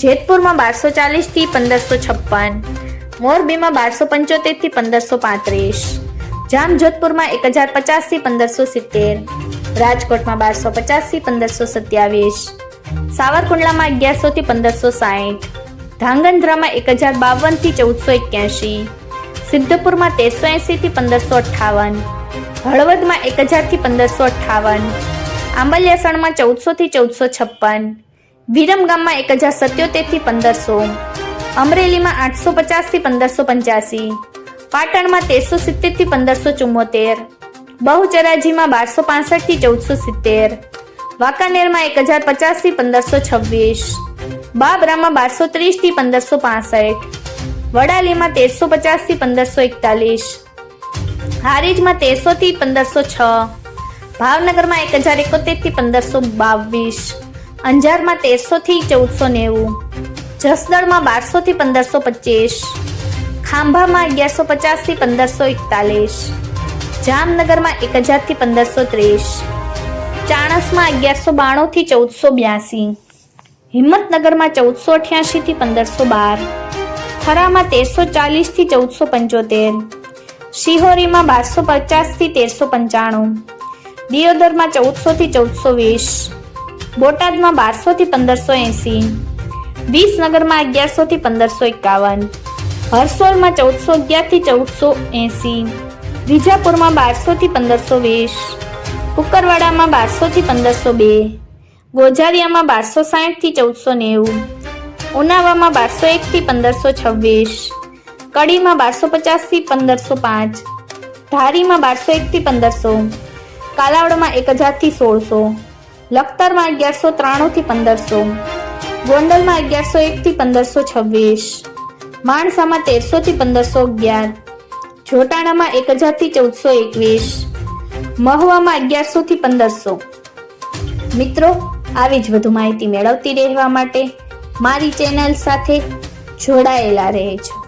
જેતપુરમાં બારસો ચાલીસથી પંદરસો છપ્પન, મોરબીમાં બારસો પંચોતેરથી પંદરસો પાંત્રીસ, જામજોધપુરમાં એક હજાર પચાસથી પંદરસો સિત્તેર, રાજકોટમાં બારસો પચાસથી પંદરસો સત્યાવીસ, સાવરકુંડલામાં અગિયારસોથી પંદરસો સાઠ ધાંગધ્રામાં એક હજાર બાવનથી ચૌદસો એક્યાસી, સિદ્ધપુરમાં તેરસો એંસીથી પંદરસો અઠ્ઠાવન, હળવદમાં એક હજારથી પંદરસો અઠ્ઠાવન, આંબલિયાસણમાં ચૌદસોથી ચૌદસો છપ્પન વિરમગામમાં એક હજાર સત્યોતેરથી પંદરસો. અમરેલીમાં આઠસો પચાસથી પંદરસો પંચ્યાસી. પાટણમાં તેરસો સિત્તેરથી પંદરસો ચુમ્મોતેર. બહુચરાજીમાં બારસો પાસઠથી ચૌદસો સિત્તેર. વાંકાનેરમાં એક હજાર પચાસથી પંદરસો છવ્વીસ. બાબરામાં બારસો ત્રીસથી પંદરસો પાસઠ. વડાલીમાં તેરસો પચાસથી પંદરસો એકતાલીસ. હારીજમાં તેરસોથી પંદરસો છ. ભાવનગરમાં એક હજાર એકોતેરથી પંદરસો બાવીસ. અંજારમાં તેરસોથી ચૌદસો નેવું જસદણમાં બારસોથી પંદરસો પચીસ, ખાંભામાં અગિયારસો પચાસથી પંદરસો એકતાલીસ, જામનગરમાં એક હજારથી પંદરસો ત્રીસ, ચાણસમાં અગિયારસો બાણુંથી ચૌદસો બ્યાસી, હિંમતનગરમાં ચૌદસો અઠ્યાસીથી પંદરસો બાર, થરામાં તેરસો ચાલીસથી ચૌદસો પંચોતેર, શિહોરીમાં બારસો પચાસથી તેરસો પંચાણું, દિયોદરમાં ચૌદસોથી ચૌદસો વીસ બોટાદમાં બારસોથી પંદરસો એંસી વિસનગરમાં અગિયારસોથી પંદરસો એકાવન, હરસોલમાં ચૌદસો અગિયારથી ચૌદસો એંસી વિજાપુરમાં બારસોથી પંદરસો વીસ, કુકરવાડામાં બારસોથી પંદરસો બે ગોઝારિયામાં બારસો સાઠથી ચૌદસો નેવું, ઉનાવામાં બારસો એકથી પંદરસો છવ્વીસ, કડીમાં બારસો પચાસથી પંદરસો પાંચ, ધારીમાં બારસો એકથી પંદરસો, કાલાવડમાં એક હજારથી સોળસો લખતરમાં અગિયારસો ત્રાણુંથી પંદરસો, ગોંડલમાં અગિયારસો એકથી પંદરસો છવ્વીસ, માણસામાં તેરસોથી પંદરસો અગિયાર, જોટાણામાં એક હજારથી ચૌદસો એકવીસ, મહુવામાં અગિયારસોથી પંદરસો. મિત્રો, આવી જ વધુ માહિતી મેળવતી રહેવા માટે મારી ચેનલ સાથે જોડાયેલા રહેજો.